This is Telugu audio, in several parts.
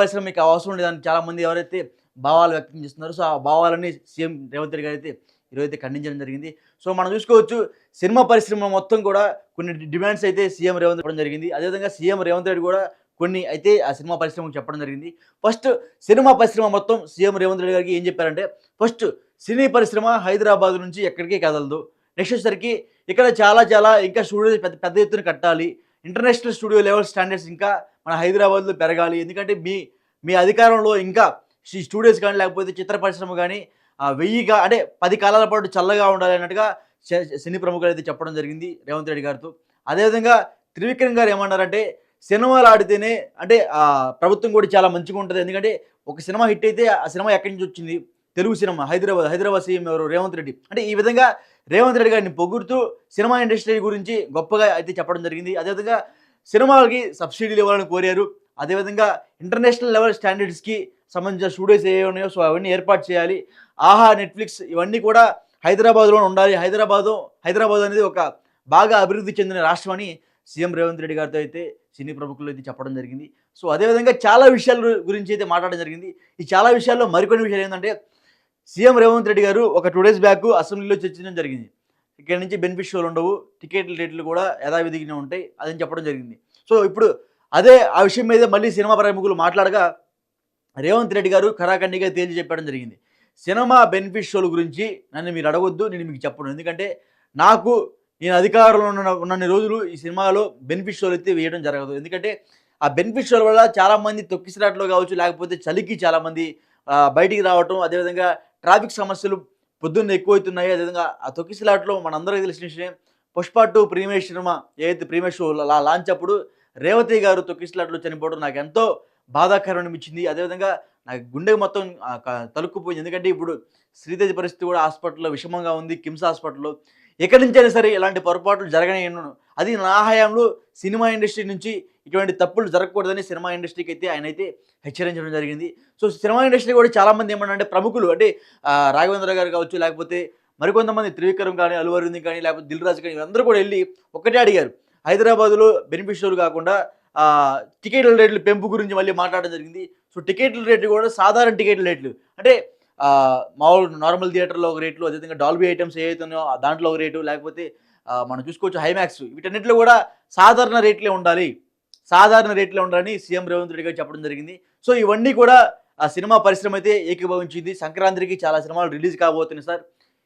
పరిశ్రమ మీకు అవసరం లేదని చాలామంది ఎవరైతే భావాలు వ్యక్తం చేస్తున్నారో సో ఆ భావాలని సీఎం రేవంత్ రెడ్డి గారు అయితే ఈరోజు అయితే ఖండించడం జరిగింది. సో మనం చూసుకోవచ్చు సినిమా పరిశ్రమ మొత్తం కూడా కొన్ని డిమాండ్స్ అయితే సీఎం రేవంత్ చెప్పడం జరిగింది. అదేవిధంగా సీఎం రేవంత్ రెడ్డి కూడా కొన్ని అయితే ఆ సినిమా పరిశ్రమకు చెప్పడం జరిగింది. ఫస్ట్ సినిమా పరిశ్రమ మొత్తం సీఎం రేవంత్ రెడ్డి గారికి ఏం చెప్పారంటే ఫస్ట్ సినీ పరిశ్రమ హైదరాబాద్ నుంచి ఎక్కడికి కదలదు. నెక్స్ట్ వచ్చేసరికి ఇక్కడ చాలా చాలా ఇంకా స్టూడియోస్ పెద్ద పెద్ద ఎత్తున కట్టాలి. ఇంటర్నేషనల్ స్టూడియో లెవెల్ స్టాండర్డ్స్ ఇంకా మన హైదరాబాద్లో పెరగాలి. ఎందుకంటే మీ మీ అధికారంలో ఇంకా స్టూడియోస్ కానీ లేకపోతే చిత్ర పరిశ్రమ కానీ వెయ్యిగా అంటే పది కాలాల పాటు చల్లగా ఉండాలి అన్నట్టుగా శ- సినీ ప్రముఖులు అయితే చెప్పడం జరిగింది రేవంత్ రెడ్డి గారితో. అదేవిధంగా త్రివిక్రమ్ గారు ఏమన్నారంటే సినిమాలు ఆడితేనే అంటే ప్రభుత్వం కూడా చాలా మంచిగా ఉంటుంది. ఎందుకంటే ఒక సినిమా హిట్ అయితే ఆ సినిమా ఎక్కడి నుంచి వచ్చింది? తెలుగు సినిమా హైదరాబాద్ హైదరాబాద్ సీఎం ఎవరు? రేవంత్ రెడ్డి. అంటే ఈ విధంగా రేవంత్ రెడ్డి గారిని పొగుడుతూ సినిమా ఇండస్ట్రీ గురించి గొప్పగా అయితే చెప్పడం జరిగింది. అదేవిధంగా సినిమాలకి సబ్సిడీలు ఇవ్వాలని కోరారు. అదేవిధంగా ఇంటర్నేషనల్ లెవెల్ స్టాండర్డ్స్కి సంబంధించిన స్టూడియోస్ ఏ ఉన్నాయో సో అవన్నీ ఏర్పాటు చేయాలి. ఆహా నెట్ఫ్లిక్స్ ఇవన్నీ కూడా హైదరాబాద్లో ఉండాలి. హైదరాబాదు హైదరాబాద్ అనేది ఒక బాగా అభివృద్ధి చెందిన రాష్ట్రం అని సీఎం రేవంత్ రెడ్డి గారితో అయితే సినీ ప్రముఖులు అయితే చెప్పడం జరిగింది. సో అదేవిధంగా చాలా విషయాల గురించి అయితే మాట్లాడడం జరిగింది. ఈ చాలా విషయాల్లో మరికొన్ని విషయాలు ఏంటంటే సీఎం రేవంత్ రెడ్డి గారు ఒక టూ డేస్ బ్యాక్ అసెంబ్లీలో చర్చించడం జరిగింది. ఇక్కడ నుంచి బెనిఫిషియల్ ఉండవు టికెట్ల రేట్లు కూడా యథావిధిగానే ఉంటాయి అదని చెప్పడం జరిగింది. సో ఇప్పుడు అదే ఆ విషయం మీద మళ్ళీ సినిమా ప్రముఖులు మాట్లాడగా రేవంత్ రెడ్డి గారు ఖరాఖండిగా తేల్చి చెప్పడం జరిగింది. సినిమా బెనిఫిట్ షోల గురించి నన్ను మీరు అడగొద్దు నేను మీకు చెప్పను. ఎందుకంటే నాకు నేను అధికారంలో ఉన్న ఉన్నన్ని రోజులు ఈ సినిమాలో బెనిఫిట్ షోలు అయితే వేయడం జరగదు. ఎందుకంటే ఆ బెనిఫిట్ షోల వల్ల చాలామంది తొక్కిసలాట్లో కావచ్చు లేకపోతే చలికి చాలామంది బయటికి రావటం అదేవిధంగా ట్రాఫిక్ సమస్యలు పొద్దున్న ఎక్కువైతున్నాయి. అదేవిధంగా ఆ తొక్కిసలాట్లో మనందరికీ తెలిసిన విషయం పుష్ప టూ ప్రీమియర్ సినిమా ఏదైతే ప్రీమియర్ షో లాంచ్ అప్పుడు రేవతి గారు తొక్కిసలాట్లో చనిపోవడం నాకు ఎంతో బాధాకరం అనిపించింది అదేవిధంగా నాకు గుండె మొత్తం తలుక్కుపోయింది. ఎందుకంటే ఇప్పుడు శ్రీదేవి పరిస్థితి కూడా హాస్పిటల్లో విషమంగా ఉంది కిమ్స్ హాస్పిటల్లో. ఎక్కడి నుంచైనా సరే ఇలాంటి పొరపాట్లు జరగని అది నా హయాంలో సినిమా ఇండస్ట్రీ నుంచి ఇటువంటి తప్పులు జరగకూడదని సినిమా ఇండస్ట్రీకి అయితే ఆయన అయితే హెచ్చరించడం జరిగింది. సో సినిమా ఇండస్ట్రీ కూడా చాలామంది ఏమన్నా ప్రముఖులు అంటే రాఘవేంద్ర గారు కావచ్చు లేకపోతే మరికొంతమంది త్రివిక్రమ్ కానీ అల్లు అరవింద్ కానీ లేకపోతే దిల్ రాజు కానీ అందరూ కూడా వెళ్ళి ఒకటే అడిగారు. హైదరాబాద్లో బెనిఫిషియల్ కాకుండా టికెట్ల రేట్లు పెంపు గురించి మళ్ళీ మాట్లాడడం జరిగింది. సో టికెట్ల రేట్లు కూడా సాధారణ టికెట్ల రేట్లు. అంటే మామూలు నార్మల్ థియేటర్లో ఒక రేట్లు అదేవిధంగా డాల్బీ ఐటమ్స్ ఏవైతే ఉన్నాయో దాంట్లో ఒక రేటు లేకపోతే మనం చూసుకోవచ్చు హైమాక్స్. వీటన్నిటిలో కూడా సాధారణ రేట్లే ఉండాలి. సాధారణ రేట్లే ఉండాలని సీఎం రేవంత్ రెడ్డి గారు చెప్పడం జరిగింది. సో ఇవన్నీ కూడా ఆ సినిమా పరిశ్రమ అయితే ఏకీభవించింది. సంక్రాంతికి చాలా సినిమాలు రిలీజ్ కాబోతున్నాయి సార్.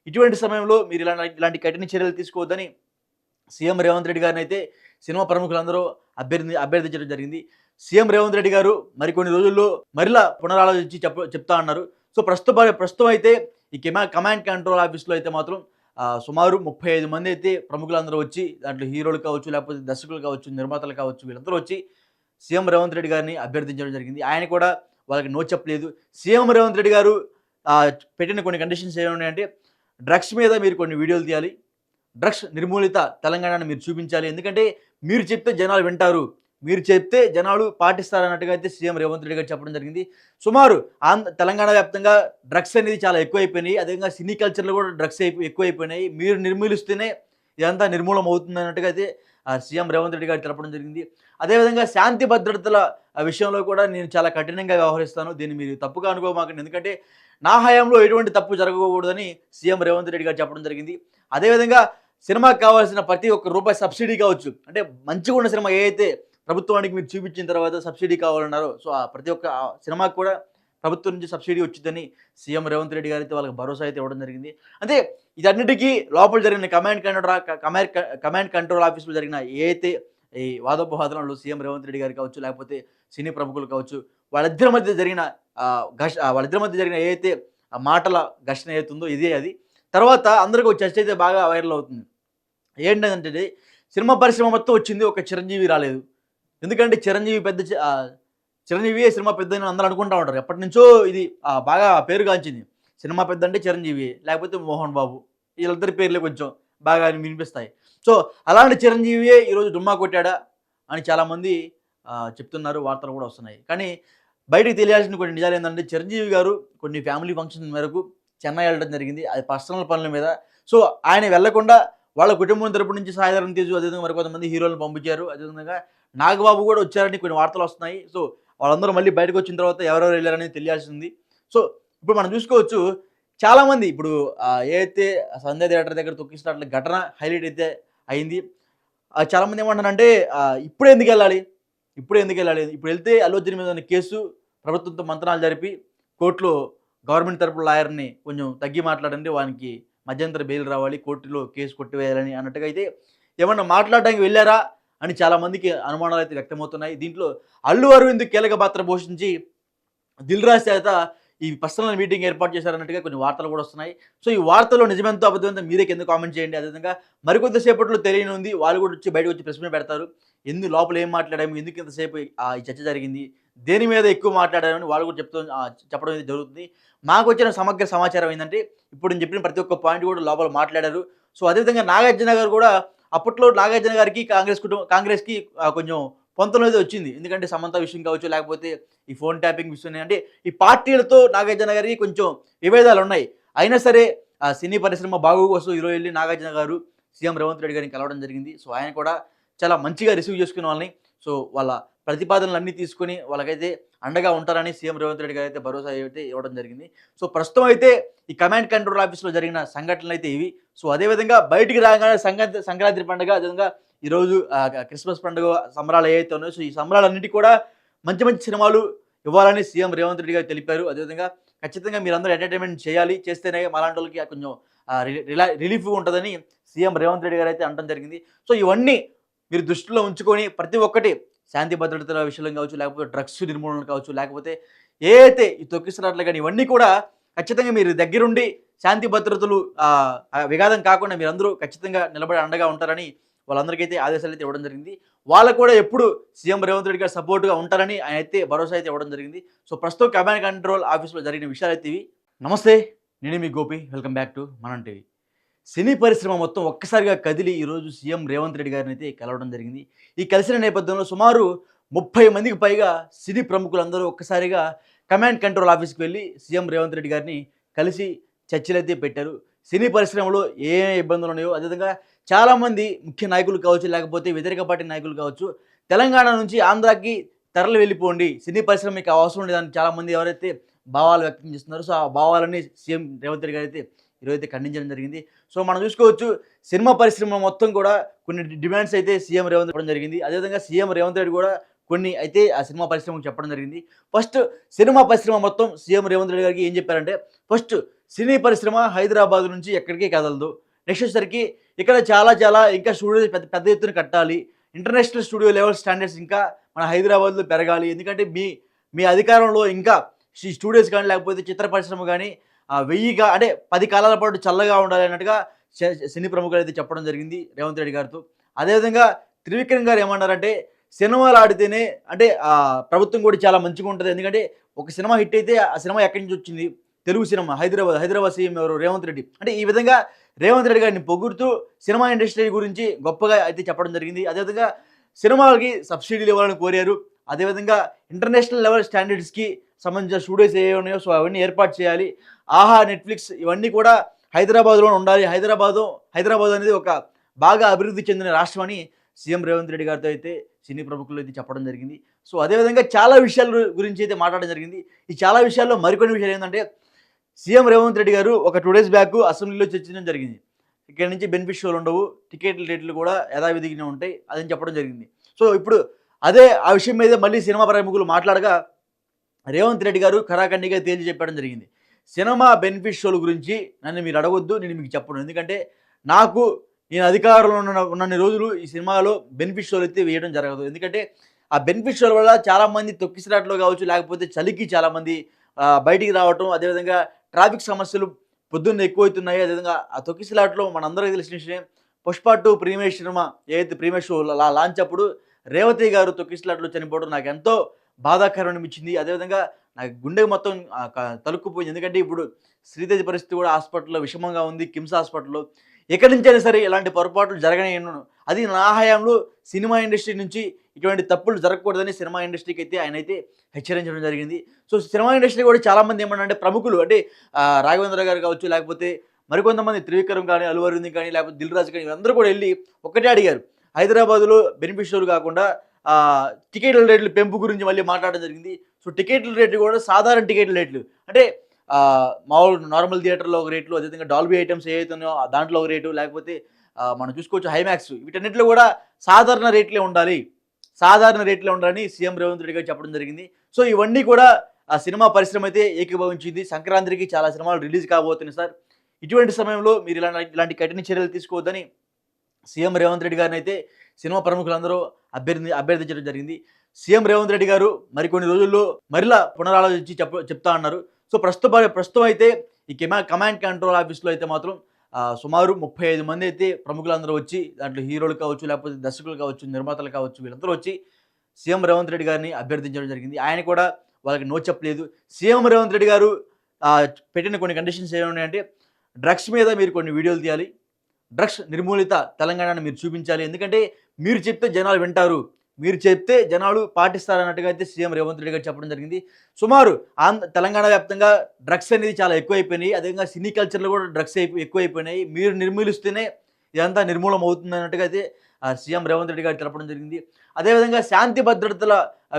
ఇటువంటి సమయంలో మీరు ఇలాంటి ఇలాంటి కఠిన చర్యలు తీసుకోవద్దని సీఎం రేవంత్ రెడ్డి గారిని అయితే సినిమా ప్రముఖులందరూ అభ్యర్థి అభ్యర్థించడం జరిగింది. సీఎం రేవంత్ రెడ్డి గారు మరికొన్ని రోజుల్లో మరిలా పునరాలోచించి చెప్ప చెప్తా అన్నారు. సో ప్రస్తుతం ప్రస్తుతం అయితే ఈ కెమా కమాండ్ కంట్రోల్ ఆఫీస్లో అయితే మాత్రం సుమారు ముప్పై ఐదు మంది అయితే ప్రముఖులందరూ వచ్చి దాంట్లో హీరోలు కావచ్చు లేకపోతే దర్శకులు కావచ్చు నిర్మాతలు కావచ్చు వీళ్ళందరూ వచ్చి సీఎం రేవంత్ రెడ్డి గారిని అభ్యర్థించడం జరిగింది. ఆయన కూడా వాళ్ళకి నో చెప్పలేదు. సీఎం రేవంత్ రెడ్డి గారు పెట్టిన కొన్ని కండిషన్స్ ఏమున్నాయంటే డ్రగ్స్ మీద మీరు కొన్ని వీడియోలు తీయాలి. డ్రగ్స్ నిర్మూలిత తెలంగాణను మీరు చూపించాలి. ఎందుకంటే మీరు చెప్తే జనాలు వింటారు. మీరు చెప్తే జనాలు పాటిస్తారన్నట్టుగా అయితే సీఎం రేవంత్ రెడ్డి గారు చెప్పడం జరిగింది. సుమారు ఆంధ్ర తెలంగాణ వ్యాప్తంగా డ్రగ్స్ అనేది చాలా ఎక్కువైపోయినాయి. అదేవిధంగా సినీ కల్చర్లో కూడా డ్రగ్స్ ఎక్కువైపోయినాయి. మీరు నిర్మూలిస్తేనే ఇదంతా నిర్మూలం అవుతుంది అన్నట్టుగా అయితే ఆ, సీఎం రేవంత్ రెడ్డి గారు తెలపడం జరిగింది. అదేవిధంగా శాంతి భద్రతల విషయంలో కూడా నేను చాలా కఠినంగా వ్యవహరిస్తాను. దీన్ని మీరు తప్పుగా అనుకోమాకండి. ఎందుకంటే నా హయాంలో ఎటువంటి తప్పు జరగకూడదని సీఎం రేవంత్ రెడ్డి గారు చెప్పడం జరిగింది. అదేవిధంగా సినిమాకి కావాల్సిన ప్రతి ఒక్క రూపాయి సబ్సిడీ కావచ్చు. అంటే మంచిగా ఉన్న సినిమా ఏ అయితే ప్రభుత్వానికి మీరు చూపించిన తర్వాత సబ్సిడీ కావాలన్నారు. సో ఆ ప్రతి ఒక్క సినిమాకి కూడా ప్రభుత్వం నుంచి సబ్సిడీ వచ్చిందని సీఎం రేవంత్ రెడ్డి గారు అయితే వాళ్ళకి భరోసా అయితే ఇవ్వడం జరిగింది. అంటే ఇదన్నిటికీ లోపల జరిగిన command control command command control ఆఫీస్లో జరిగిన ఏ అయితే ఈ వాదోపవాదనలు సీఎం రేవంత్ రెడ్డి గారు కావచ్చు లేకపోతే సినీ ప్రముఖులు కావచ్చు వాళ్ళిద్దరి మధ్య జరిగిన ఘష ఘర్ష వాళ్ళిద్దరి మధ్య జరిగిన ఏదైతే ఆ మాటల ఘర్షణ ఏతుందో ఇదే అది. తర్వాత అందరికీ ఒక చర్చ అయితే బాగా వైరల్ అవుతుంది. ఏంటంటే సినిమా పరిశ్రమ మొత్తం వచ్చింది ఒక చిరంజీవి రాలేదు. ఎందుకంటే చిరంజీవి పెద్ద చిరంజీవి సినిమా పెద్ద అని అందరూ అనుకుంటా ఉంటారు. ఎప్పటి నుంచో ఇది బాగా పేరుగాంచింది. సినిమా పెద్ద అంటే చిరంజీవి లేకపోతే మోహన్ బాబు. వీళ్ళిద్దరి పేర్లే కొంచెం బాగా వినిపిస్తాయి. సో అలాంటి చిరంజీవియే ఈరోజు డుమ్మా కొట్టాడా అని చాలామంది చెప్తున్నారు. వార్తలు కూడా వస్తున్నాయి. కానీ బయటికి తెలియాల్సిన కొన్ని నిజాలు ఏంటంటే చిరంజీవి గారు కొన్ని ఫ్యామిలీ ఫంక్షన్ మేరకు చెన్నై వెళ్ళడం జరిగింది. అది పర్సనల్ పనుల మీద. సో ఆయన వెళ్ళకుండా వాళ్ళ కుటుంబం తరపు నుంచి సాయిధరం తీసు అదేవిధంగా మరి కొంతమంది హీరోలను పంపించారు. అదేవిధంగా నాగబాబు కూడా వచ్చారని కొన్ని వార్తలు వస్తున్నాయి. సో వాళ్ళందరూ మళ్ళీ బయటకు వచ్చిన తర్వాత ఎవరెవరు వెళ్ళారని తెలియాల్సింది. సో ఇప్పుడు మనం చూసుకోవచ్చు చాలామంది ఇప్పుడు ఏదైతే సంధ్య థియేటర్ దగ్గర తొక్కిస్తున్నట్లు ఘటన హైలైట్ అయితే అయింది. చాలామంది ఏమంటారంటే ఇప్పుడే ఇప్పుడు ఎందుకు వెళ్ళాలి? ఇప్పుడు ఎందుకు వెళ్ళాలి? ఇప్పుడు వెళ్తే అల్లు అర్జున్ మీద ఉన్న కేసు ప్రభుత్వంతో మంత్రాలు జరిపి కోర్టులో గవర్నమెంట్ తరపు లాయర్ని కొంచెం తగ్గి మాట్లాడండి వానికి మధ్యంతర బెయిల్ రావాలి కోర్టులో కేసు కొట్టివేయాలని అన్నట్టుగా అయితే ఏమన్నా మాట్లాడడానికి వెళ్ళారా? అని చాలామందికి అనుమానాలు అయితే వ్యక్తమవుతున్నాయి. దీంట్లో అల్లు అరవింద్ కీలక పాత్ర పోషించి దిల్ రాజ్ చేత ఈ పర్సనల్ మీటింగ్ ఏర్పాటు చేశారన్నట్టుగా కొన్ని వార్తలు కూడా వస్తున్నాయి. సో ఈ వార్తలో నిజమెంతో అబద్ధమెంతో మీరే కింద కామెంట్ చేయండి. అదేవిధంగా మరికొంతసేపట్లో తెలియని ఉంది. వాళ్ళు కూడా వచ్చి బయటకు వచ్చి ప్రశ్న పెడతారు. ఎందుకు లోపల ఏం మాట్లాడాము? ఎందుకు ఇంతసేపు ఆ, ఈ చర్చ జరిగింది? దేని మీద ఎక్కువ మాట్లాడారని వాళ్ళు కూడా చెప్తూ చెప్పడం అనేది జరుగుతుంది. మాకు వచ్చిన సమగ్ర సమాచారం ఏంటంటే ఇప్పుడు నేను చెప్పిన ప్రతి ఒక్క పాయింట్ కూడా లోపల మాట్లాడారు. సో అదేవిధంగా నాగార్జున గారు కూడా అప్పట్లో నాగార్జున గారికి కాంగ్రెస్ కుటుంబం కాంగ్రెస్కి కొంచెం పొంతన వచ్చింది. ఎందుకంటే సమంత విషయం కావచ్చు లేకపోతే ఈ ఫోన్ ట్యాపింగ్ విషయం అంటే ఈ పార్టీలతో నాగార్జున గారికి కొంచెం విభేదాలు ఉన్నాయి. అయినా సరే ఆ సినీ పరిశ్రమ బాగు కోసం ఈరోజు వెళ్ళి నాగార్జున గారు సీఎం రేవంత్ రెడ్డి గారిని కలవడం జరిగింది. సో ఆయన కూడా చాలా మంచిగా రిసీవ్ చేసుకునే వాళ్ళని. సో వాళ్ళ ప్రతిపాదనలు అన్నీ తీసుకొని వాళ్ళకైతే అండగా ఉంటారని సీఎం రేవంత్ రెడ్డి గారు అయితే భరోసా అయితే ఇవ్వడం జరిగింది. సో ప్రస్తుతం అయితే ఈ కమాండ్ కంట్రోల్ ఆఫీస్లో జరిగిన సంఘటనలు అయితే ఇవి. సో అదేవిధంగా బయటికి రాగానే సంక్రాంతి సంక్రాంతి పండుగ అదేవిధంగా ఈరోజు క్రిస్మస్ పండుగ సంబరాలు ఏవైతే ఉన్నాయో సో ఈ సంబరాలన్నిటి కూడా మంచి మంచి సినిమాలు ఇవ్వాలని సీఎం రేవంత్ రెడ్డి గారు తెలిపారు. అదేవిధంగా ఖచ్చితంగా మీరందరూ ఎంటర్టైన్మెంట్ చేయాలి. చేస్తేనే మాలాంటి వాళ్ళకి కొంచెం రిలా రిలీఫ్ ఉంటుందని సీఎం రేవంత్ రెడ్డి గారు అయితే అనడం జరిగింది. సో ఇవన్నీ మీరు దృష్టిలో ఉంచుకొని ప్రతి ఒక్కటి శాంతి భద్రతల విషయంలో కావచ్చు లేకపోతే డ్రగ్స్ నిర్మూలన కావచ్చు లేకపోతే ఏ ఈ తొక్కిస్తున్నట్లు కానీ ఇవన్నీ కూడా ఖచ్చితంగా మీరు దగ్గరుండి శాంతి భద్రతలు విఘాతం కాకుండా మీరందరూ ఖచ్చితంగా నిలబడి అండగా ఉంటారని వాళ్ళందరికైతే ఆదేశాలు అయితే ఇవ్వడం జరిగింది. వాళ్ళకు కూడా ఎప్పుడు సీఎం రేవంత్ రెడ్డి గారు సపోర్ట్గా ఉంటారని ఆయన అయితే భరోసా అయితే ఇవ్వడం జరిగింది. సో ప్రస్తుతం కమాండ్ కంట్రోల్ ఆఫీస్లో జరిగిన విషయాలు అయితే ఇవి. నమస్తే నేను మీ Gopi. Welcome back to Manam TV. సినీ పరిశ్రమ మొత్తం ఒక్కసారిగా కదిలి ఈరోజు సీఎం రేవంత్ రెడ్డి గారిని అయితే కలవడం జరిగింది. ఈ కలిసిన నేపథ్యంలో సుమారు ముప్పై మందికి పైగా సినీ ప్రముఖులందరూ ఒక్కసారిగా కమాండ్ కంట్రోల్ ఆఫీస్కి వెళ్ళి సీఎం రేవంత్ రెడ్డి గారిని కలిసి చర్చలైతే పెట్టారు. సినీ పరిశ్రమలో ఏ ఇబ్బందులు ఉన్నాయో అదేవిధంగా చాలామంది ముఖ్య నాయకులు కావచ్చు లేకపోతే వ్యతిరేక పార్టీ నాయకులు కావచ్చు తెలంగాణ నుంచి ఆంధ్రాకి తరలి వెళ్ళిపోండి. సినీ పరిశ్రమ మీకు అవసరం లేదని చాలామంది ఎవరైతే భావాలు వ్యక్తం చేస్తున్నారో సో ఆ భావాలని సీఎం రేవంత్ రెడ్డి గారు అయితే ఈరోజు ఖండించడం జరిగింది. సో మనం చూసుకోవచ్చు సినిమా పరిశ్రమ మొత్తం కూడా కొన్ని డిమాండ్స్ అయితే సీఎం రేవంత్ చెప్పడం జరిగింది. అదేవిధంగా సీఎం రేవంత్ రెడ్డి కూడా కొన్ని అయితే ఆ సినిమా పరిశ్రమకు చెప్పడం జరిగింది. ఫస్ట్ సినిమా పరిశ్రమ మొత్తం సీఎం రేవంత్ రెడ్డి గారికి ఏం చెప్పారంటే ఫస్ట్ సినీ పరిశ్రమ హైదరాబాద్ నుంచి ఎక్కడికి కదలదు. నెక్స్ట్ వచ్చేసరికి ఇక్కడ చాలా చాలా ఇంకా స్టూడియోస్ పెద్ద పెద్ద ఎత్తున కట్టాలి. ఇంటర్నేషనల్ స్టూడియో లెవెల్ స్టాండర్డ్స్ ఇంకా మన హైదరాబాద్లో పెరగాలి. ఎందుకంటే మీ మీ అధికారంలో ఇంకా స్టూడియోస్ కానీ లేకపోతే చిత్ర పరిశ్రమ కానీ వెయ్యిగా అంటే పది కాలాల పాటు చల్లగా ఉండాలి అన్నట్టుగా శ- సినీ ప్రముఖులు అయితే చెప్పడం జరిగింది రేవంత్ రెడ్డి గారితో. అదేవిధంగా త్రివిక్రమ్ గారు ఏమన్నారంటే సినిమాలు ఆడితేనే అంటే ప్రభుత్వం కూడా చాలా మంచిగా ఉంటుంది. ఎందుకంటే ఒక సినిమా హిట్ అయితే ఆ సినిమా ఎక్కడి నుంచి వచ్చింది? తెలుగు సినిమా హైదరాబాద్ హైదరాబాద్ సీఎం ఎవరు? రేవంత్ రెడ్డి. అంటే ఈ విధంగా రేవంత్ రెడ్డి గారిని పొగుడుతూ సినిమా ఇండస్ట్రీ గురించి గొప్పగా అయితే చెప్పడం జరిగింది. అదేవిధంగా సినిమాలకి సబ్సిడీలు ఇవ్వాలని కోరారు. అదేవిధంగా ఇంటర్నేషనల్ లెవెల్ స్టాండర్డ్స్కి సంబంధించిన స్టూడియోస్ ఏ ఉన్నాయో సో అవన్నీ ఏర్పాటు చేయాలి. ఆహా నెట్ఫ్లిక్స్ ఇవన్నీ కూడా హైదరాబాద్లో ఉండాలి. హైదరాబాదు హైదరాబాద్ అనేది ఒక బాగా అభివృద్ధి చెందిన రాష్ట్రం అని సీఎం రేవంత్ రెడ్డి గారితో అయితే సినీ ప్రముఖులు అయితే చెప్పడం జరిగింది. సో అదేవిధంగా చాలా విషయాల గురించి అయితే మాట్లాడడం జరిగింది. ఈ చాలా విషయాల్లో మరికొన్ని విషయాలు ఏంటంటే సీఎం రేవంత్ రెడ్డి గారు ఒక టూ డేస్ బ్యాక్ అసెంబ్లీలో చర్చించడం జరిగింది. ఇక్కడ నుంచి బెనిఫిషియల్ ఉండవు టికెట్ల రేట్లు కూడా యథావిధిగానే ఉంటాయి అదని చెప్పడం జరిగింది. సో ఇప్పుడు అదే ఆ విషయం మీద మళ్ళీ సినిమా ప్రముఖులు మాట్లాడగా రేవంత్ రెడ్డి గారు ఖరాఖండిగా తేల్చి చెప్పడం జరిగింది. సినిమా బెనిఫిట్ షోల గురించి నన్ను మీరు అడగొద్దు నేను మీకు చెప్పను. ఎందుకంటే నాకు నేను అధికారంలో ఉన్న ఉన్నన్ని రోజులు ఈ సినిమాలో బెనిఫిట్ షోలు అయితే వేయడం జరగదు. ఎందుకంటే ఆ బెనిఫిట్ షోల వల్ల చాలామంది తొక్కిసలాట్లో కావచ్చు లేకపోతే చలికి చాలామంది బయటికి రావటం అదేవిధంగా ట్రాఫిక్ సమస్యలు పొద్దున్న ఎక్కువవుతున్నాయి అదేవిధంగా ఆ తొక్కిసలాట్లో మనందరికీ తెలిసిన విషయం పుష్ప టూ ప్రీమియర్ సినిమా ఏదైతే ప్రీమియర్ షో లాంచ్ అప్పుడు రేవతి గారు తొక్కిసలాట్లో చనిపోవడం నాకు ఎంతో బాధాకరం అనిపించింది అదేవిధంగా నాకు గుండె మొత్తం తలుక్కుపోయింది. ఎందుకంటే ఇప్పుడు శ్రీతేజ పరిస్థితి కూడా హాస్పిటల్లో విషమంగా ఉంది కిమ్స్ హాస్పిటల్లో. ఎక్కడి నుంచైనా సరే ఇలాంటి పొరపాట్లు జరగనేను అది నా హయాంలో సినిమా ఇండస్ట్రీ నుంచి ఇటువంటి తప్పులు జరగకూడదని సినిమా ఇండస్ట్రీకి అయితే ఆయన అయితే హెచ్చరించడం జరిగింది. సో సినిమా ఇండస్ట్రీ కూడా చాలామంది ఏమన్నా ప్రముఖులు అంటే రాఘవేంద్ర గారు కావచ్చు లేకపోతే మరికొంతమంది త్రివిక్రమ్ కానీ అల్లు అరవింద్ కానీ లేకపోతే దిల్ రాజు కానీ అందరూ కూడా వెళ్ళి ఒక్కటే అడిగారు. హైదరాబాద్లో బెనిఫిషియల్ కాకుండా టికెట్ల రేట్లు పెంపు గురించి మళ్ళీ మాట్లాడడం జరిగింది. సో టికెట్ల రేట్లు కూడా సాధారణ టికెట్ల రేట్లు. అంటే మామూలు నార్మల్ థియేటర్లో ఒక రేట్లు అదేవిధంగా డాల్బీ ఐటమ్స్ ఏవైతే దాంట్లో ఒక రేటు లేకపోతే మనం చూసుకోవచ్చు హైమాక్స్ వీటన్నిటిలో కూడా సాధారణ రేట్లే ఉండాలి. సాధారణ రేట్లే ఉండాలని సీఎం రేవంత్ రెడ్డి గారు చెప్పడం జరిగింది. సో ఇవన్నీ కూడా ఆ సినిమా పరిశ్రమ అయితే ఏకీభవించింది. సంక్రాంతికి చాలా సినిమాలు రిలీజ్ కాబోతున్నాయి సార్. ఇటువంటి సమయంలో మీరు ఇలాంటి ఇలాంటి కఠిన చర్యలు తీసుకోవద్దని సీఎం రేవంత్ రెడ్డి గారిని అయితే సినిమా ప్రముఖులందరూ అభ్యర్థి అభ్యర్థించడం జరిగింది. సీఎం రేవంత్ రెడ్డి గారు మరికొన్ని రోజుల్లో మరిలా పునరాలోచించి చెప్ప చెప్తా అన్నారు. సో ప్రస్తుత ప్రస్తుతం అయితే ఈ కెమా కమాండ్ కంట్రోల్ ఆఫీస్లో అయితే మాత్రం సుమారు ముప్పై ఐదు మంది అయితే ప్రముఖులందరూ వచ్చి దాంట్లో హీరోలు కావచ్చు లేకపోతే దర్శకులు కావచ్చు నిర్మాతలు కావచ్చు వీళ్ళందరూ వచ్చి సీఎం రేవంత్ రెడ్డి గారిని అభ్యర్థించడం జరిగింది. ఆయన కూడా వాళ్ళకి నో చెప్పలేదు. సీఎం రేవంత్ రెడ్డి గారు పెట్టిన కొన్ని కండిషన్స్ ఏమున్నాయంటే డ్రగ్స్ మీద మీరు కొన్ని వీడియోలు తీయాలి. డ్రగ్స్ నిర్మూలిత తెలంగాణను మీరు చూపించాలి. ఎందుకంటే మీరు చెప్తే జనాలు వింటారు. మీరు చెప్తే జనాలు పాటిస్తారన్నట్టుగా అయితే సీఎం రేవంత్ రెడ్డి గారు చెప్పడం జరిగింది. సుమారు ఆంధ్ర తెలంగాణ వ్యాప్తంగా డ్రగ్స్ అనేది చాలా ఎక్కువైపోయినాయి. అదేవిధంగా సినీ కల్చర్లో కూడా డ్రగ్స్ ఎక్కువైపోయినాయి. మీరు నిర్మూలిస్తేనే ఇదంతా నిర్మూలం అవుతుంది అన్నట్టుగా అయితే ఆ, సీఎం రేవంత్ రెడ్డి గారు తెలపడం జరిగింది. అదేవిధంగా శాంతి భద్రతల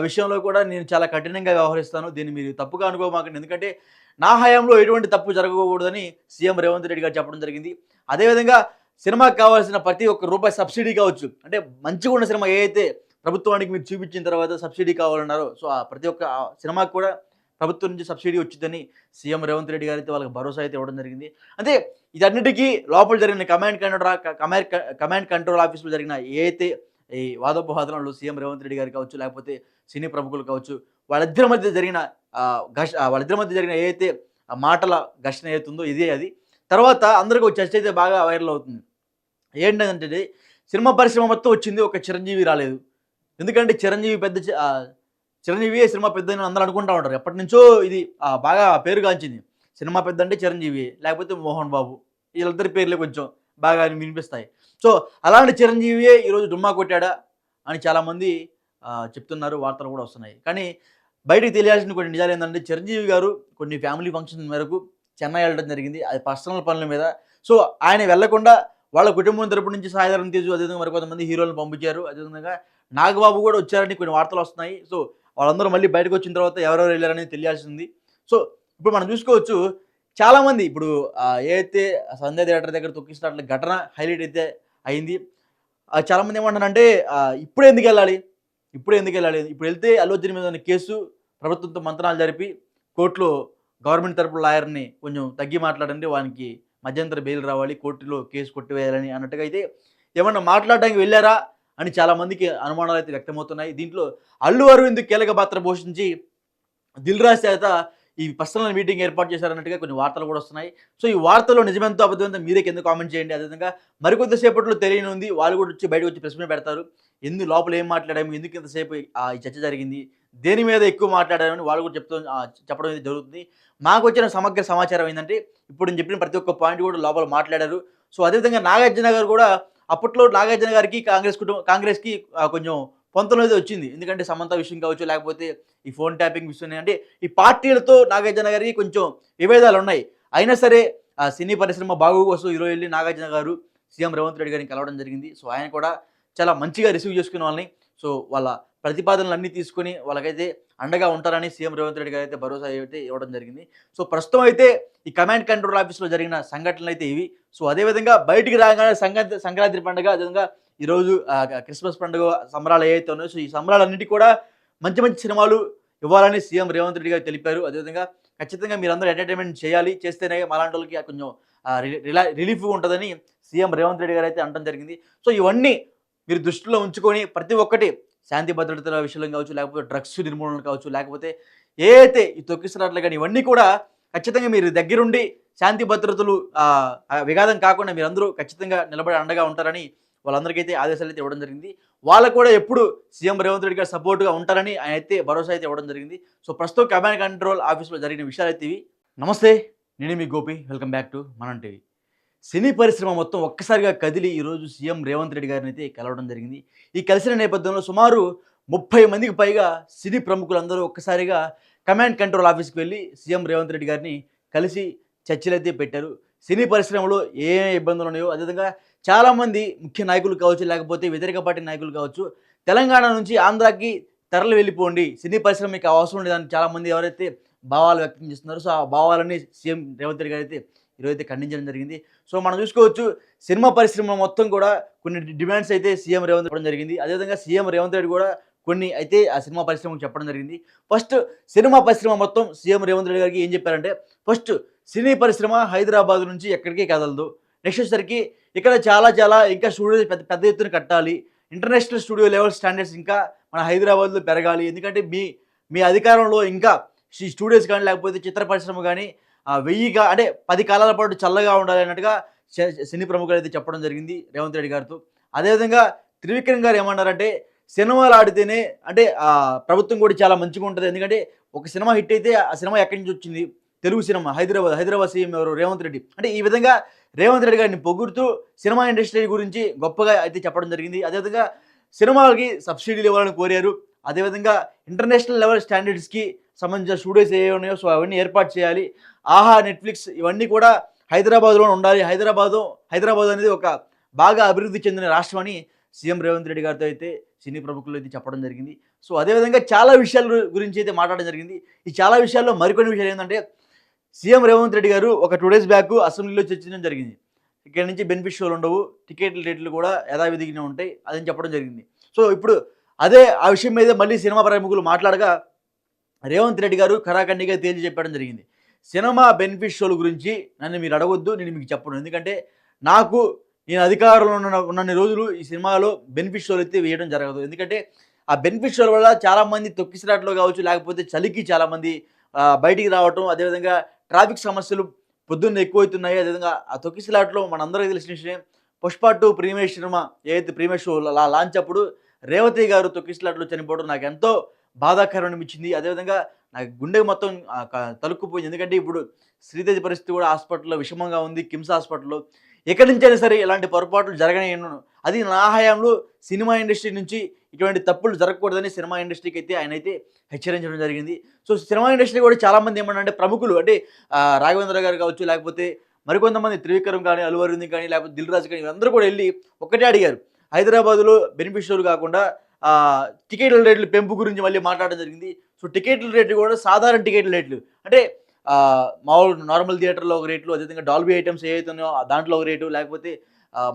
విషయంలో కూడా నేను చాలా కఠినంగా వ్యవహరిస్తాను. దీన్ని మీరు తప్పుగా అనుకోమాకండి. ఎందుకంటే నా హయాంలో ఎటువంటి తప్పు జరగకూడదని సీఎం రేవంత్ రెడ్డి గారు చెప్పడం జరిగింది. అదేవిధంగా సినిమాకి కావాల్సిన ప్రతి ఒక్క రూపాయి సబ్సిడీ కావచ్చు. అంటే మంచిగా ఉన్న సినిమా ఏ అయితే ప్రభుత్వానికి మీరు చూపించిన తర్వాత సబ్సిడీ కావాలన్నారో సో ఆ ప్రతి ఒక్క సినిమాకి కూడా ప్రభుత్వం నుంచి సబ్సిడీ వచ్చిందని సీఎం రేవంత్ రెడ్డి గారు అయితే వాళ్ళకి భరోసా అయితే ఇవ్వడం జరిగింది. అంటే ఇదన్నిటికీ లోపల జరిగిన command control command command control ఆఫీస్లో జరిగిన ఏ అయితే ఈ వాదోపవాదనలు సీఎం రేవంత్ రెడ్డి గారు కావచ్చు లేకపోతే సినీ ప్రముఖులు కావచ్చు వాళ్ళిద్దరి మధ్య జరిగిన ఆ, ఘర్ష వాళ్ళిద్దరి మధ్య జరిగిన ఏ మాటల ఘర్షణ అవుతుందో ఇదే అది. తర్వాత అందరికీ ఒక చర్చ అయితే బాగా వైరల్ అవుతుంది. ఏంటంటే సినిమా పరిశ్రమ మొత్తం వచ్చింది ఒక చిరంజీవి రాలేదు. ఎందుకంటే చిరంజీవి పెద్ద చిరంజీవి సినిమా పెద్ద అని అందరూ అనుకుంటా ఉంటారు. ఎప్పటి నుంచో ఇది బాగా పేరుగాంచింది. సినిమా పెద్ద అంటే చిరంజీవి లేకపోతే మోహన్ బాబు. వీళ్ళిద్దరి పేర్లే కొంచెం బాగా వినిపిస్తాయి. సో అలాంటి చిరంజీవియే ఈరోజు డుమ్మా కొట్టాడా అని చాలామంది చెప్తున్నారు వార్తలు కూడా వస్తున్నాయి. కానీ బయటికి తెలియాల్సిన కొన్ని నిజాలు ఏంటంటే చిరంజీవి గారు కొన్ని ఫ్యామిలీ ఫంక్షన్ మేరకు చెన్నై వెళ్ళడం జరిగింది. అది పర్సనల్ పనుల మీద. సో ఆయన వెళ్ళకుండా వాళ్ళ కుటుంబం తరపు నుంచి సాయంత్రం తీసు అదేవిధంగా మరికొంతమంది హీరోలను పంపించారు. అదేవిధంగా నాగబాబు కూడా వచ్చారని కొన్ని వార్తలు వస్తున్నాయి. సో వాళ్ళందరూ మళ్ళీ బయటకు వచ్చిన తర్వాత ఎవరెవరు వెళ్ళారనేది తెలియాల్సింది. సో ఇప్పుడు మనం చూసుకోవచ్చు చాలామంది ఇప్పుడు ఏదైతే సంధ్య థియేటర్ దగ్గర తొక్కిస్తున్నట్లు ఘటన హైలైట్ అయితే అయింది. చాలామంది ఏమంటారంటే ఇప్పుడు ఎందుకు వెళ్ళాలి? ఇప్పుడు ఎందుకు వెళ్ళాలి? ఇప్పుడు వెళ్తే అల్లు మీద ఉన్న కేసు ప్రభుత్వంతో మంత్రాలు జరిపి కోర్టులో గవర్నమెంట్ తరపు లాయర్ని కొంచెం తగ్గి మాట్లాడండి వానికి మధ్యంతర బెయిల్ రావాలి కోర్టులో కేసు కొట్టివేయాలని అన్నట్టుగా అయితే ఏమన్నా మాట్లాడడానికి వెళ్ళారా అని చాలా మందికి అనుమానాలు అయితే వ్యక్తమవుతున్నాయి. దీంట్లో అల్లు అరవింద్ కీలక పాత్ర పోషించి దిల్ రాజ్ చేత ఈ పర్సనల్ మీటింగ్ ఏర్పాటు చేశారన్నట్టుగా కొన్ని వార్తలు కూడా వస్తున్నాయి. సో ఈ వార్తలో నిజమెంతో అబద్ధమంతా మీరే కింద కామెంట్ చేయండి. అదేవిధంగా మరికొద్దిసేపట్లో తెలియని ఉంది వాళ్ళు కూడా వచ్చి బయటకు వచ్చి ప్రశ్న పెడతారు. ఎందుకు లోపల ఏం మాట్లాడాము? ఎందుకు ఇంతసేపు ఆ ఈ చర్చ జరిగింది? దేని మీద ఎక్కువ మాట్లాడారని వాళ్ళు కూడా చెప్తూ చెప్పడం అనేది జరుగుతుంది. మాకు వచ్చిన సమగ్ర సమాచారం ఏంటంటే ఇప్పుడు నేను చెప్పిన ప్రతి ఒక్క పాయింట్ కూడా లోపల మాట్లాడారు. సో అదేవిధంగా నాగార్జున గారు కూడా అప్పట్లో నాగార్జున గారికి కాంగ్రెస్ కుటుంబం కాంగ్రెస్కి కొంచెం పొంతలో అయితే వచ్చింది. ఎందుకంటే సమంత విషయం కావచ్చు లేకపోతే ఈ ఫోన్ ట్యాపింగ్ విషయం అంటే ఈ పార్టీలతో నాగార్జున గారికి కొంచెం విభేదాలు ఉన్నాయి. అయినా సరే ఆ సినీ పరిశ్రమ బాగు కోసం ఈరోజు వెళ్ళి నాగార్జున గారు సీఎం రేవంత్ రెడ్డి గారిని కలవడం జరిగింది. సో ఆయన కూడా చాలా మంచిగా రిసీవ్ చేసుకునే వాళ్ళని. సో వాళ్ళ ప్రతిపాదనలు అన్నీ తీసుకొని వాళ్ళకైతే అండగా ఉంటారని సీఎం రేవంత్ రెడ్డి గారు అయితే భరోసా అయితే ఇవ్వడం జరిగింది. సో ప్రస్తుతం అయితే ఈ కమాండ్ కంట్రోల్ ఆఫీస్లో జరిగిన సంఘటనలు అయితే ఇవి. సో అదేవిధంగా బయటికి రాగానే సంక్రాంతి సంక్రాంతి పండుగ అదేవిధంగా ఈరోజు క్రిస్మస్ పండుగ సంబరాలు ఏవైతే ఉన్నాయో సో ఈ సంబరాలన్నిటి కూడా మంచి మంచి సినిమాలు ఇవ్వాలని సీఎం రేవంత్ రెడ్డి గారు తెలిపారు. అదేవిధంగా ఖచ్చితంగా మీరందరూ ఎంటర్టైన్మెంట్ చేయాలి. చేస్తేనే మాలాంటి వాళ్ళకి కొంచెం రిలా- రిలీఫ్ ఉంటుందని సీఎం రేవంత్ రెడ్డి గారు అయితే అనడం జరిగింది. సో ఇవన్నీ మీరు దృష్టిలో ఉంచుకొని ప్రతి ఒక్కటి శాంతి భద్రతల విషయంలో కావచ్చు లేకపోతే డ్రగ్స్ నిర్మూలన కావచ్చు లేకపోతే ఏ అయితే ఈ తొక్కిసలాట్లు కానీ ఇవన్నీ కూడా ఖచ్చితంగా మీరు దగ్గరుండి శాంతి భద్రతలు విఘాతం కాకుండా మీరందరూ ఖచ్చితంగా నిలబడి అండగా ఉంటారని వాళ్ళందరికైతే ఆదేశాలు అయితే ఇవ్వడం జరిగింది. వాళ్ళకు కూడా ఎప్పుడు సీఎం రేవంత్ రెడ్డి గారు సపోర్ట్గా ఉంటారని ఆయన అయితే భరోసా అయితే ఇవ్వడం జరిగింది. సో ప్రస్తుతం కమాండ్ కంట్రోల్ ఆఫీస్లో జరిగిన విషయాలు అయితే ఇవి. నమస్తే నేను మీ గోపి. వెల్కమ్ బ్యాక్ టు మనం టీవీ. సినీ పరిశ్రమ మొత్తం ఒక్కసారిగా కదిలి ఈరోజు సీఎం రేవంత్ రెడ్డి గారిని అయితే కలవడం జరిగింది. ఈ కలిసిన నేపథ్యంలో సుమారు ముప్పై మందికి పైగా సినీ ప్రముఖులందరూ ఒక్కసారిగా కమాండ్ కంట్రోల్ ఆఫీస్కి వెళ్ళి సీఎం రేవంత్ రెడ్డి గారిని కలిసి చర్చలైతే పెట్టారు. సినీ పరిశ్రమలో ఏ ఇబ్బందులు ఉన్నాయో అదేవిధంగా చాలామంది ముఖ్య నాయకులు కావచ్చు లేకపోతే వ్యతిరేక పార్టీ నాయకులు కావచ్చు తెలంగాణ నుంచి ఆంధ్రాకి తరలి వెళ్ళిపోండి. సినీ పరిశ్రమ మీకు అవసరం లేదని చాలామంది ఎవరైతే భావాలు వ్యక్తం చేస్తున్నారో సో ఆ భావాలని సీఎం రేవంత్ రెడ్డి గారు అయితే ఈరోజైతే ఖండించడం జరిగింది. సో మనం చూసుకోవచ్చు సినిమా పరిశ్రమ మొత్తం కూడా కొన్ని డిమాండ్స్ అయితే సీఎం రేవంత్ చెప్పడం జరిగింది. అదేవిధంగా సీఎం రేవంత్ రెడ్డి కూడా కొన్ని అయితే ఆ సినిమా పరిశ్రమకు చెప్పడం జరిగింది. ఫస్ట్ సినిమా పరిశ్రమ మొత్తం సీఎం రేవంత్ రెడ్డి గారికి ఏం చెప్పారంటే ఫస్ట్ సినీ పరిశ్రమ హైదరాబాద్ నుంచి ఎక్కడికి కదలదు. నెక్స్ట్ వచ్చేసరికి ఇక్కడ చాలా చాలా ఇంకా స్టూడియో పెద్ద పెద్ద ఎత్తున కట్టాలి. ఇంటర్నేషనల్ స్టూడియో లెవెల్ స్టాండర్డ్స్ ఇంకా మన హైదరాబాద్లో పెరగాలి. ఎందుకంటే మీ మీ అధికారంలో ఇంకా స్టూడియోస్ కానీ లేకపోతే చిత్ర పరిశ్రమ కానీ వెయ్యిగా అంటే పది కాలాల పాటు చల్లగా ఉండాలి అన్నట్టుగా శ- సినీ ప్రముఖులు అయితే చెప్పడం జరిగింది రేవంత్ రెడ్డి గారితో. అదేవిధంగా త్రివిక్రమ్ గారు ఏమన్నారంటే సినిమాలు ఆడితేనే అంటే ప్రభుత్వం కూడా చాలా మంచిగా ఉంటుంది. ఎందుకంటే ఒక సినిమా హిట్ అయితే ఆ సినిమా ఎక్కడి నుంచి వచ్చింది? తెలుగు సినిమా హైదరాబాద్ హైదరాబాద్ సీఎం ఎవరు? రేవంత్ రెడ్డి. అంటే ఈ విధంగా రేవంత్ రెడ్డి గారిని పొగుడుతూ సినిమా ఇండస్ట్రీ గురించి గొప్పగా అయితే చెప్పడం జరిగింది. అదేవిధంగా సినిమాలకి సబ్సిడీలు ఇవ్వాలని కోరారు. అదేవిధంగా ఇంటర్నేషనల్ లెవెల్ స్టాండర్డ్స్కి సంబంధించిన స్టూడియోస్ ఏ ఉన్నాయో సో అవన్నీ ఏర్పాటు చేయాలి. ఆహా నెట్ఫ్లిక్స్ ఇవన్నీ కూడా హైదరాబాద్లో ఉండాలి. హైదరాబాదు హైదరాబాద్ అనేది ఒక బాగా అభివృద్ధి చెందిన రాష్ట్రం అని సీఎం రేవంత్ రెడ్డి గారితో అయితే సినీ ప్రముఖులు అయితే చెప్పడం జరిగింది. సో అదేవిధంగా చాలా విషయాల గురించి అయితే మాట్లాడడం జరిగింది. ఈ చాలా విషయాల్లో మరికొన్ని విషయాలు ఏంటంటే సీఎం రేవంత్ రెడ్డి గారు ఒక టూ డేస్ బ్యాక్ అసెంబ్లీలో చర్చించడం జరిగింది. ఇక్కడ నుంచి బెనిఫిట్ షోలు ఉండవు. టికెట్ రేట్లు కూడా యథావిధిగానే ఉంటాయి. అదని చెప్పడం జరిగింది. సో ఇప్పుడు అదే ఆ విషయం మీద మళ్ళీ సినిమా ప్రముఖులు మాట్లాడగా రేవంత్ రెడ్డి గారు ఖరాఖండిగా తేల్చి చెప్పడం జరిగింది. సినిమా బెనిఫిట్ షోల గురించి నన్ను మీరు అడగొద్దు నేను మీకు చెప్పను. ఎందుకంటే నాకు నేను అధికారంలో ఉన్న ఉన్నన్ని రోజులు ఈ సినిమాలో బెనిఫిట్ షోలు అయితే వేయడం జరగదు. ఎందుకంటే ఆ బెనిఫిట్ షోల వల్ల చాలామంది తొక్కిసిరాట్లో కావచ్చు లేకపోతే చలికి చాలామంది బయటికి రావటం అదేవిధంగా ట్రాఫిక్ సమస్యలు పొద్దున్న ఎక్కువవుతున్నాయి అదేవిధంగా ఆ తొక్కిసిలాట్లో మనందరికీ తెలిసిన విషయం పుష్ప టూ ప్రీమియర్ సినిమా ఏదైతే ప్రీమియర్ షో లాంచ్ అప్పుడు రేవతి గారు తొక్కిసిలాట్లో చనిపోవడం నాకు ఎంతో బాధాకరం అనిపించింది అదేవిధంగా నాకు గుండె మొత్తం తలుక్కుపోయింది. ఎందుకంటే ఇప్పుడు శ్రీదేవి పరిస్థితి కూడా హాస్పిటల్లో విషమంగా ఉంది. కిమ్స్ హాస్పిటల్లో ఎక్కడి నుంచైనా సరే ఇలాంటి పొరపాట్లు జరగని అది నా హయాంలో సినిమా ఇండస్ట్రీ నుంచి ఇటువంటి తప్పులు జరగకూడదని సినిమా ఇండస్ట్రీకి అయితే ఆయన అయితే హెచ్చరించడం జరిగింది. సో సినిమా ఇండస్ట్రీ కూడా చాలామంది ఏమన్నా ప్రముఖులు అంటే రాఘవేంద్ర గారు కావచ్చు లేకపోతే మరికొంతమంది త్రివిక్రమ్ కానీ అల్లు అరవింద్ కానీ లేకపోతే దిల్ రాజు కానీ వీళ్ళందరూ కూడా వెళ్ళి ఒకటే అడిగారు. హైదరాబాద్లో బెనిఫిషియల్ కాకుండా టికెట్ల రేట్లు పెంపు గురించి మళ్ళీ మాట్లాడడం జరిగింది. సో టికెట్ల రేట్లు కూడా సాధారణ టికెట్ల రేట్లు. అంటే మామూలు నార్మల్ థియేటర్లో ఒక రేట్లు అదేవిధంగా డాల్బీ ఐటమ్స్ ఏవైతున్నాయో దాంట్లో ఒక రేటు లేకపోతే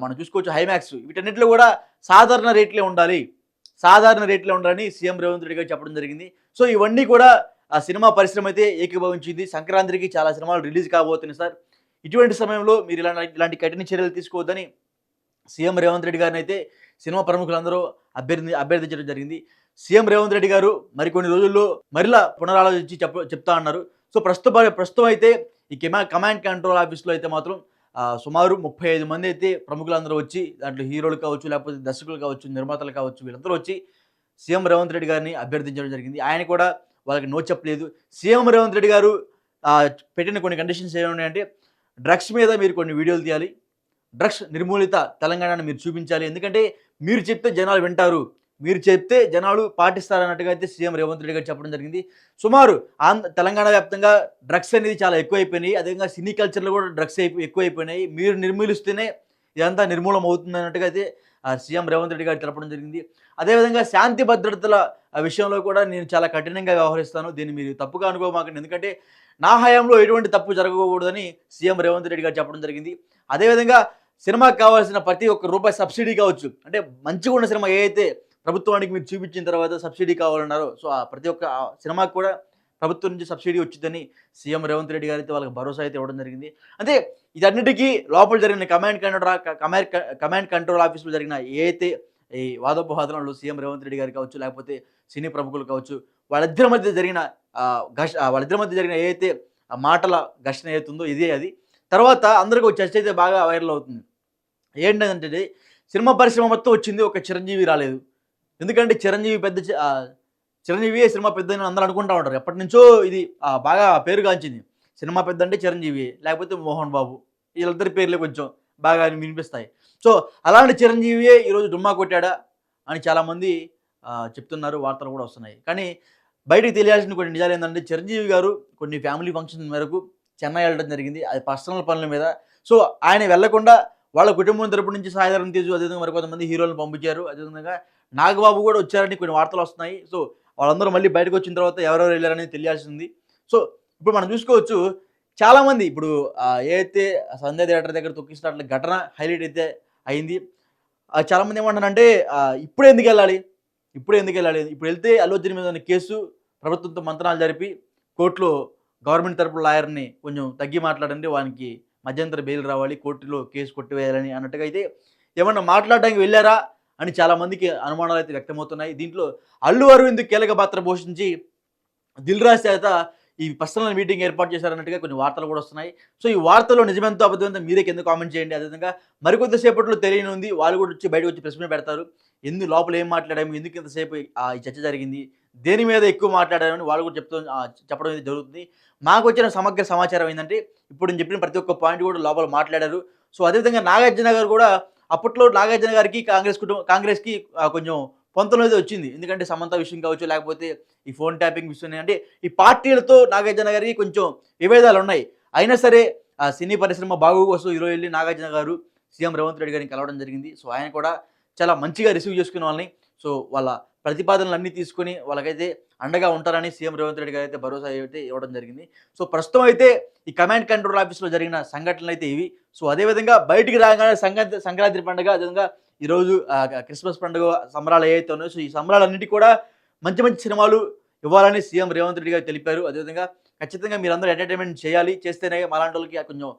మనం చూసుకోవచ్చు హైమాక్స్ వీటన్నిటిలో కూడా సాధారణ రేట్లే ఉండాలి. సాధారణ రేట్లే ఉండాలని సీఎం రేవంత్ రెడ్డి గారు చెప్పడం జరిగింది. సో ఇవన్నీ కూడా ఆ సినిమా పరిశ్రమ అయితే ఏకీభవించింది. సంక్రాంతికి చాలా సినిమాలు రిలీజ్ కాబోతున్నాయి సార్. ఇటువంటి సమయంలో మీరు ఇలాంటి ఇలాంటి కఠిన చర్యలు తీసుకోవద్దని సీఎం రేవంత్ రెడ్డి గారిని అయితే సినిమా ప్రముఖులందరూ అభ్యర్థి అభ్యర్థించడం జరిగింది. సీఎం రేవంత్ రెడ్డి గారు మరికొన్ని రోజుల్లో మరిలా పునరాలోచించి చెప్ప చెప్తా అన్నారు. సో ప్రస్తుత ప్రస్తుతం అయితే ఈ కెమా కమాండ్ కంట్రోల్ ఆఫీస్లో అయితే మాత్రం సుమారు ముప్పై ఐదు మంది అయితే ప్రముఖులందరూ వచ్చి దాంట్లో హీరోలు కావచ్చు లేకపోతే దర్శకులు కావచ్చు నిర్మాతలు కావచ్చు వీళ్ళందరూ వచ్చి సీఎం రేవంత్ రెడ్డి గారిని అభ్యర్థించడం జరిగింది. ఆయన కూడా వాళ్ళకి నో చెప్పలేదు. సీఎం రేవంత్ రెడ్డి గారు పెట్టిన కొన్ని కండిషన్స్ ఏమున్నాయంటే డ్రగ్స్ మీద మీరు కొన్ని వీడియోలు తీయాలి. డ్రగ్స్ నిర్మూలిత తెలంగాణను మీరు చూపించాలి. ఎందుకంటే మీరు చెప్తే జనాలు వింటారు. మీరు చెప్తే జనాలు పాటిస్తారన్నట్టుగా అయితే సీఎం రేవంత్ రెడ్డి గారు చెప్పడం జరిగింది. సుమారు ఆంధ్ర తెలంగాణ వ్యాప్తంగా డ్రగ్స్ అనేది చాలా ఎక్కువైపోయినాయి. అదేవిధంగా సినీ కల్చర్లో కూడా డ్రగ్స్ ఎక్కువైపోయినాయి. మీరు నిర్మూలిస్తేనే ఇదంతా నిర్మూలం అవుతుంది అన్నట్టుగా అయితే ఆ, సీఎం రేవంత్ రెడ్డి గారు తెలపడం జరిగింది. అదేవిధంగా శాంతి భద్రతల విషయంలో కూడా నేను చాలా కఠినంగా వ్యవహరిస్తాను. దీన్ని మీరు తప్పుగా అనుకోమాకండి. ఎందుకంటే నా హయాంలో ఎటువంటి తప్పు జరగకూడదని సీఎం రేవంత్ రెడ్డి గారు చెప్పడం జరిగింది. అదేవిధంగా సినిమాకి కావాల్సిన ప్రతి ఒక్క రూపాయి సబ్సిడీ కావచ్చు. అంటే మంచిగా ఉన్న సినిమా ఏదైతే ప్రభుత్వానికి మీరు చూపించిన తర్వాత సబ్సిడీ కావాలన్నారో సో ఆ ప్రతి ఒక్క సినిమాకి కూడా ప్రభుత్వం నుంచి సబ్సిడీ వచ్చిందని సీఎం రేవంత్ రెడ్డి గారు అయితే వాళ్ళకి భరోసా అయితే ఇవ్వడం జరిగింది. అంటే ఇదన్నిటికీ లోపల జరిగిన command control command command control ఆఫీస్లో జరిగిన ఏదైతే ఈ వాదోపవాదనలు సీఎం రేవంత్ రెడ్డి గారు కావచ్చు లేకపోతే సినీ ప్రముఖులు కావచ్చు వాళ్ళిద్దరి మధ్య జరిగిన ఘర్ష వాళ్ళిద్దరి మధ్య జరిగిన ఏదైతే ఆ మాటల ఘర్షణ అవుతుందో ఇదే అది. తర్వాత అందరికీ ఒక చర్చ అయితే బాగా వైరల్ అవుతుంది. ఏంటంటే సినిమా పరిశ్రమ మొత్తం వచ్చింది ఒక చిరంజీవి రాలేదు. ఎందుకంటే చిరంజీవి పెద్ద చిరంజీవి సినిమా పెద్ద అని అందరూ అనుకుంటా ఉంటారు. ఎప్పటి నుంచో ఇది బాగా పేరుగాంచింది. సినిమా పెద్ద అంటే చిరంజీవి లేకపోతే మోహన్ బాబు. వీళ్ళిద్దరి పేర్లే కొంచెం బాగా వినిపిస్తాయి. సో అలాంటి చిరంజీవియే ఈరోజు డుమ్మా కొట్టాడా అని చాలామంది చెప్తున్నారు. వార్తలు కూడా వస్తున్నాయి. కానీ బయటకు తెలియాల్సిన కొన్ని నిజాలు ఏంటంటే చిరంజీవి గారు కొన్ని ఫ్యామిలీ ఫంక్షన్ మేరకు చెన్నై వెళ్ళడం జరిగింది. అది పర్సనల్ పనుల మీద. సో ఆయన వెళ్ళకుండా వాళ్ళ కుటుంబం తరపు నుంచి సాయిధరం తేజు అదేవిధంగా మరి కొంతమంది హీరోలను పంపించారు. అదేవిధంగా నాగబాబు కూడా వచ్చారని కొన్ని వార్తలు వస్తున్నాయి. సో వాళ్ళందరూ మళ్ళీ బయటకు వచ్చిన తర్వాత ఎవరెవరు వెళ్ళారనేది తెలియాల్సింది. సో ఇప్పుడు మనం చూసుకోవచ్చు చాలామంది ఇప్పుడు ఏదైతే సంధ్య థియేటర్ దగ్గర తొక్కిస్తున్నట్లు ఘటన హైలైట్ అయితే అయింది. చాలామంది ఏమంటారంటే ఇప్పుడే ఎందుకు వెళ్ళాలి? ఇప్పుడే ఎందుకు వెళ్ళాలి? ఇప్పుడు వెళ్తే అల్లోచన మీద ఉన్న కేసు ప్రభుత్వంతో మంత్రాలు జరిపి కోర్టులో గవర్నమెంట్ తరపు లాయర్ని కొంచెం తగ్గి మాట్లాడండి వానికి మధ్యంతర బెయిల్ రావాలి కోర్టులో కేసు కొట్టివేయాలని అన్నట్టుగా అయితే ఏమన్నా మాట్లాడడానికి వెళ్ళారా అని చాలా మందికి అనుమానాలు అయితే వ్యక్తమవుతున్నాయి. దీంట్లో అల్లు అరవింద్ కీలక పాత్ర పోషించి దిల్ రాజ్ చేత ఈ పర్సనల్ మీటింగ్ ఏర్పాటు చేశారన్నట్టుగా కొన్ని వార్తలు కూడా వస్తున్నాయి. సో ఈ వార్తలో నిజమెంతో అబద్ధమెంతో మీరే కింద కామెంట్ చేయండి. అదేవిధంగా మరికొంతసేపట్లో తెలియని ఉంది వాళ్ళు కూడా వచ్చి బయటకు వచ్చి ప్రశ్న పెడతారు. ఎందుకు లోపల ఏం మాట్లాడాము? ఎందుకు ఇంతసేపు ఆ, ఈ చర్చ జరిగింది? దేని మీద ఎక్కువ మాట్లాడారని వాళ్ళు కూడా చెప్తూ చెప్పడం అయితే జరుగుతుంది. మాకు వచ్చిన సమగ్ర సమాచారం ఏంటంటే ఇప్పుడు నేను చెప్పిన ప్రతి ఒక్క పాయింట్ కూడా లోపల మాట్లాడారు. సో అదేవిధంగా నాగార్జున గారు కూడా అప్పట్లో నాగార్జున గారికి కాంగ్రెస్ కుటుంబం కాంగ్రెస్కి కొంచెం పొంతలో అయితే వచ్చింది. ఎందుకంటే సమంత విషయం కావచ్చు లేకపోతే ఈ ఫోన్ ట్యాపింగ్ విషయం అంటే ఈ పార్టీలతో నాగార్జున గారికి కొంచెం విభేదాలు ఉన్నాయి. అయినా సరే ఆ సినీ పరిశ్రమ బాగు కోసం ఈరోజు వెళ్ళి నాగార్జున గారు సీఎం రేవంత్ రెడ్డి గారిని కలవడం జరిగింది. సో ఆయన కూడా చాలా మంచిగా రిసీవ్ చేసుకునే వాళ్ళని. సో వాళ్ళ ప్రతిపాదనలు అన్నీ తీసుకొని వాళ్ళకైతే అండగా ఉంటారని సీఎం రేవంత్ రెడ్డి గారు అయితే భరోసా అయితే ఇవ్వడం జరిగింది. సో ప్రస్తుతం అయితే ఈ కమాండ్ కంట్రోల్ ఆఫీస్లో జరిగిన సంఘటనలు అయితే ఇవి. సో అదేవిధంగా బయటికి రాగానే సంక్రాంతి సంక్రాంతి పండుగ అదేవిధంగా ఈరోజు క్రిస్మస్ పండుగ సంబరాలు ఏవైతే ఉన్నాయో సో ఈ సంబరాలన్నిటి కూడా మంచి మంచి సినిమాలు ఇవ్వాలని సీఎం రేవంత్ రెడ్డి గారు తెలిపారు. అదేవిధంగా ఖచ్చితంగా మీరందరూ ఎంటర్టైన్మెంట్ చేయాలి. చేస్తేనే మాలాంటి వాళ్ళకి కొంచెం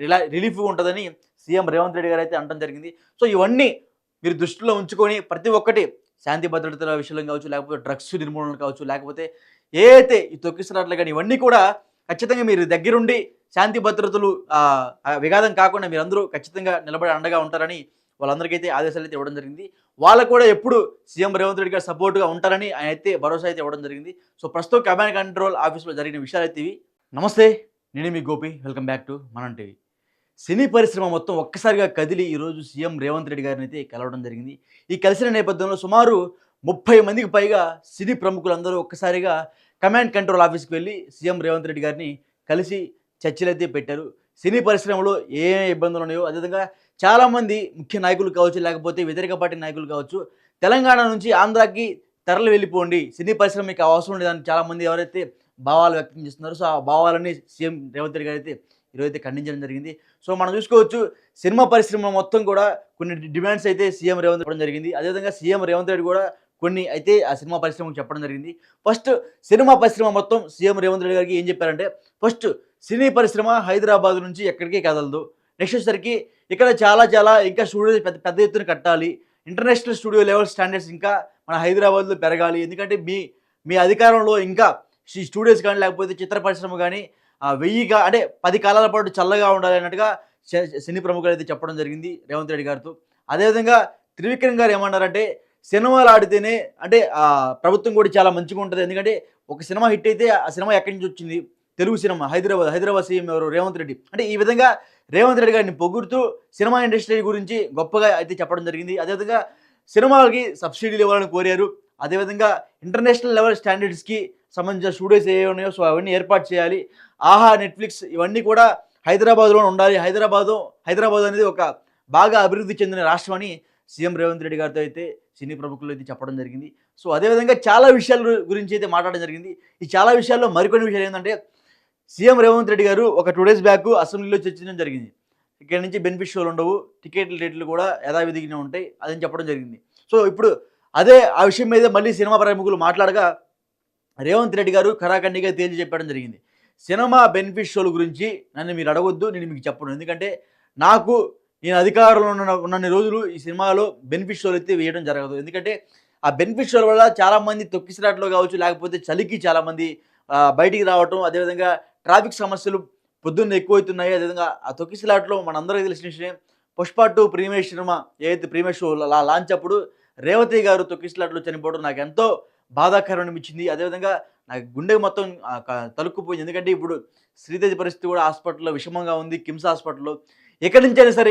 రిలా రిలీఫ్ ఉంటుందని సీఎం రేవంత్ రెడ్డి గారు అయితే అనడం జరిగింది. సో ఇవన్నీ మీరు దృష్టిలో ఉంచుకొని ప్రతి ఒక్కటి శాంతి భద్రతల విషయంలో కావచ్చు లేకపోతే డ్రగ్స్ నిర్మూలన కావచ్చు లేకపోతే ఏ అయితే ఈ తొక్కిస్తున్నట్లు కానీ ఇవన్నీ కూడా ఖచ్చితంగా మీరు దగ్గరుండి శాంతి భద్రతలు విఘాతం కాకుండా మీరందరూ ఖచ్చితంగా నిలబడి అండగా ఉంటారని వాళ్ళందరికైతే ఆదేశాలు అయితే ఇవ్వడం జరిగింది. వాళ్ళకు కూడా ఎప్పుడు సీఎం రేవంత్ రెడ్డి గారు సపోర్ట్గా ఉంటారని ఆయన అయితే భరోసా అయితే ఇవ్వడం జరిగింది. సో ప్రస్తుతం కమాండ్ కంట్రోల్ ఆఫీస్లో జరిగిన విషయాలు అయితే ఇవి. నమస్తే నేను మీ గోపి. వెల్కమ్ బ్యాక్ టు మనం టీవీ. సినీ పరిశ్రమ మొత్తం ఒక్కసారిగా కదిలి ఈరోజు సీఎం రేవంత్ రెడ్డి గారిని అయితే కలవడం జరిగింది. ఈ కలిసిన నేపథ్యంలో సుమారు ముప్పై మందికి పైగా సినీ ప్రముఖులందరూ ఒక్కసారిగా కమాండ్ కంట్రోల్ ఆఫీస్కి వెళ్ళి సీఎం రేవంత్ రెడ్డి గారిని కలిసి చర్చలైతే పెట్టారు. సినీ పరిశ్రమలో ఏ ఏ ఇబ్బందులు ఉన్నాయో అదేవిధంగా చాలామంది ముఖ్య నాయకులు కావచ్చు లేకపోతే వ్యతిరేక పార్టీ నాయకులు కావచ్చు తెలంగాణ నుంచి ఆంధ్రాకి తరలి వెళ్ళిపోండి. సినీ పరిశ్రమ మీకు అవసరం లేదని చాలామంది ఎవరైతే భావాలు వ్యక్తం చేస్తున్నారో సో ఆ భావాలని సీఎం రేవంత్ రెడ్డి గారు అయితే ఈరోజు ఖండించడం జరిగింది. సో మనం చూసుకోవచ్చు సినిమా పరిశ్రమ మొత్తం కూడా కొన్ని డిమాండ్స్ అయితే సీఎం రేవంత్ చెప్పడం జరిగింది. అదేవిధంగా సీఎం రేవంత్ రెడ్డి కూడా కొన్ని అయితే ఆ సినిమా పరిశ్రమకు చెప్పడం జరిగింది. ఫస్ట్ సినిమా పరిశ్రమ మొత్తం సీఎం రేవంత్ రెడ్డి గారికి ఏం చెప్పారంటే ఫస్ట్ సినీ పరిశ్రమ హైదరాబాద్ నుంచి ఎక్కడికి కదలదు. నెక్స్ట్ వచ్చేసరికి ఇక్కడ చాలా చాలా ఇంకా స్టూడియోస్ పెద్ద పెద్ద ఎత్తున కట్టాలి. ఇంటర్నేషనల్ స్టూడియో లెవెల్ స్టాండర్డ్స్ ఇంకా మన హైదరాబాద్లో పెరగాలి. ఎందుకంటే మీ మీ అధికారంలో ఇంకా స్టూడియోస్ కానీ లేకపోతే చిత్ర పరిశ్రమ కానీ వెయ్యిగా అంటే పది కాలాల పాటు చల్లగా ఉండాలి అన్నట్టుగా సినీ ప్రముఖులు అయితే చెప్పడం జరిగింది రేవంత్ రెడ్డి గారితో. అదేవిధంగా త్రివిక్రమ్ గారు ఏమన్నారంటే సినిమాలు ఆడితేనే అంటే ప్రభుత్వం కూడా చాలా మంచిగా ఉంటుంది. ఎందుకంటే ఒక సినిమా హిట్ అయితే ఆ సినిమా ఎక్కడి నుంచి వచ్చింది? తెలుగు సినిమా హైదరాబాద్ హైదరాబాద్ సీఎం ఎవరు? రేవంత్ రెడ్డి. అంటే ఈ విధంగా రేవంత్ రెడ్డి గారిని పొగుడుతూ సినిమా ఇండస్ట్రీ గురించి గొప్పగా అయితే చెప్పడం జరిగింది. అదేవిధంగా సినిమాలకి సబ్సిడీలు ఇవ్వాలని కోరారు. అదేవిధంగా ఇంటర్నేషనల్ లెవెల్ స్టాండర్డ్స్కి సంబంధించిన స్టూడియోస్ ఏ ఉన్నాయో సో అవన్నీ ఏర్పాటు చేయాలి. ఆహా నెట్ఫ్లిక్స్ ఇవన్నీ కూడా హైదరాబాద్లో ఉండాలి. హైదరాబాదు హైదరాబాద్ అనేది ఒక బాగా అభివృద్ధి చెందిన రాష్ట్రం అని సీఎం రేవంత్ రెడ్డి గారితో అయితే సినీ ప్రముఖులు అయితే చెప్పడం జరిగింది. సో అదేవిధంగా చాలా విషయాల గురించి అయితే మాట్లాడడం జరిగింది. ఈ చాలా విషయాల్లో మరికొన్ని విషయాలు ఏంటంటే సీఎం రేవంత్ రెడ్డి గారు ఒక టూ డేస్ బ్యాక్ అసెంబ్లీలో చర్చించడం జరిగింది. ఇక్కడ నుంచి బెనిఫిషియల్ ఉండవు టికెట్ల రేట్లు కూడా యథావిధిగానే ఉంటాయి అదని చెప్పడం జరిగింది. సో ఇప్పుడు అదే ఆ విషయం మీద మళ్ళీ సినిమా ప్రముఖులు మాట్లాడగా రేవంత్ రెడ్డి గారు ఖరాఖండిగా తేల్చి చెప్పడం జరిగింది. సినిమా బెనిఫిట్ గురించి నన్ను మీరు అడగొద్దు నేను మీకు చెప్పను. ఎందుకంటే నాకు నేను అధికారంలో ఉన్న ఉన్నన్ని రోజులు ఈ సినిమాలో బెనిఫిషియల్ అయితే వేయడం జరగదు. ఎందుకంటే ఆ బెనిఫిషియల్ వల్ల చాలామంది తొక్కిసలాట్లో కావచ్చు లేకపోతే చలికి చాలామంది బయటికి రావటం అదేవిధంగా ట్రాఫిక్ సమస్యలు పొద్దున్న ఎక్కువవుతున్నాయి అదేవిధంగా ఆ తొక్కిసలాట్లో మనందరికీ తెలిసిన విషయం పుష్ప టూ ప్రీమియర్ సినిమా ఏదైతే ప్రీమియర్ షో లాంచ్ అప్పుడు రేవతి గారు తొక్కిసలాట్లో చనిపోవడం నాకు ఎంతో బాధాకరం అనిపించింది అదేవిధంగా నాకు గుండె మొత్తం తలుక్కుపోయింది. ఎందుకంటే ఇప్పుడు శ్రీతేజ పరిస్థితి కూడా హాస్పిటల్లో విషమంగా ఉంది. కిమ్స్ హాస్పిటల్లో ఎక్కడి నుంచైనా సరే